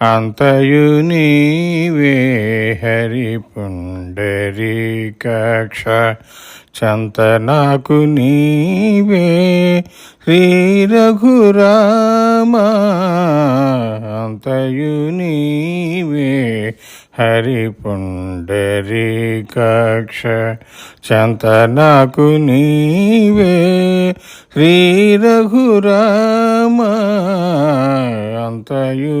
అంతయు నీవే హరి పుండరీకాక్ష చంత నాకు నీవే శ్రీ రఘురామ. అంతయు నీవే హరి పుండరీకాక్ష చంత నాకు నీవే శ్రీ రఘురామ అంతయు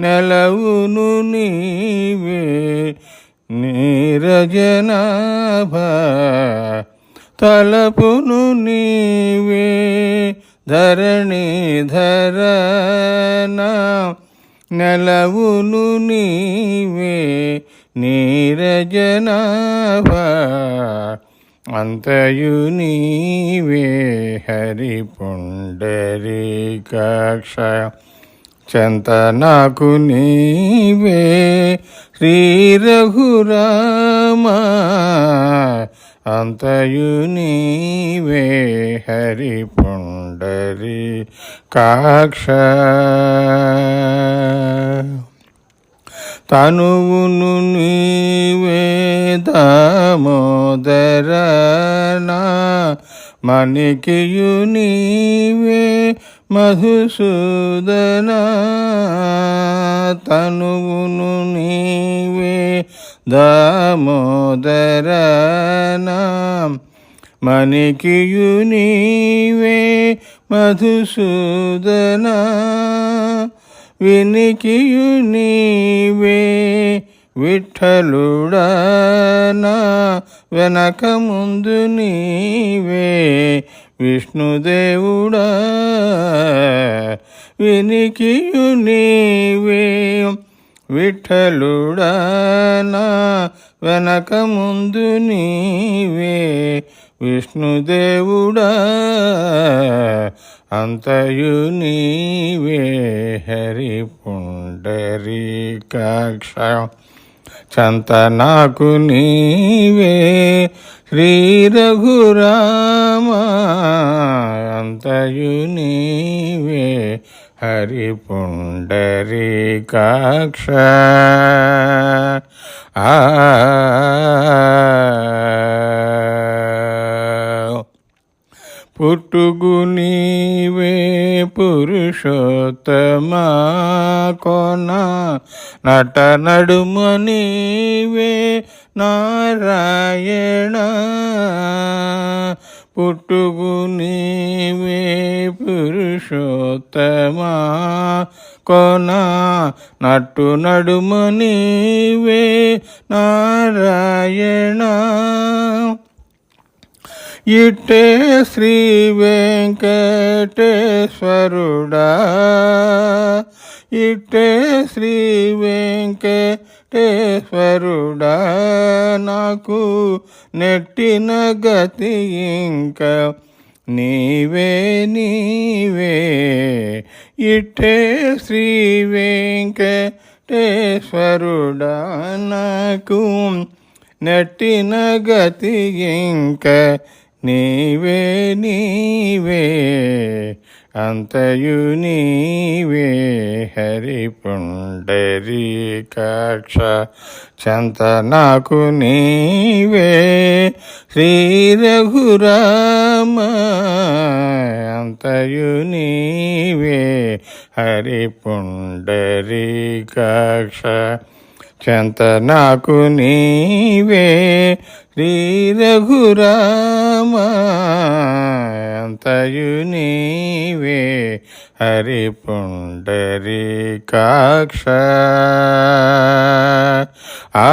నెలవును నీవే నీరజనాభ. తలపును నీవే ధరణిధరనా నెలవును నీవే నీరజనాభ. అంతయు నీవే హరి పుండరీకాక్ష చెంత నాకు నీవే శ్రీ రఘురామ అంతయు నీవే హరి పుండరి కాక్ష. తనువును నీవే దామోదరనా మణికియు నీవే మధుసూదన తనువును నీవే దామోదరనా మణికియు నీవే మధుసూదన వినికియు నీవే విఠలుడనా వెనక ముందు నీవే విష్ణుదేవుడా వినికియు నీవే. విఠలుడనా వెనక ముందు నీవే. విష్ణుదేవుడా అంతయు నీవే. హరి పుండరీకాక్ష చంత నాకు నీవే శ్రీ రఘురామ అంతయు నీవే హరి పుండరీకాక్ష ఆ పుట్టుగు నీవే పురుషోత్తమా కొన. నట నడుమ నీవే నారాయణ. పుట్టుగు నీవే పురుషోత్తమా కొన. నట్టు నడుమ నీవే నారాయణ. ఇట్టే శ్రీ వెంకటేశ్వరుడా. ఇట్టే శ్రీ వెంకటేశ్వరుడా. నాకు నెట్టిన గతి ఇంకా నీవే నీవే. ఇట్టే శ్రీ వెంకటేశ్వరుడా. నాకు నెట్టిన గతి ఇంక నీవే నీవే అంతయు నీవే హరి పుండరీకాక్ష చంత నాకు నీవే శ్రీ రఘురామ అంతయు నీవే హరి పుండరీకాక్ష చెంత నాకు నీవే శ్రీరఘురామయు నీవే హరి పుండరీకాక్ష ఆ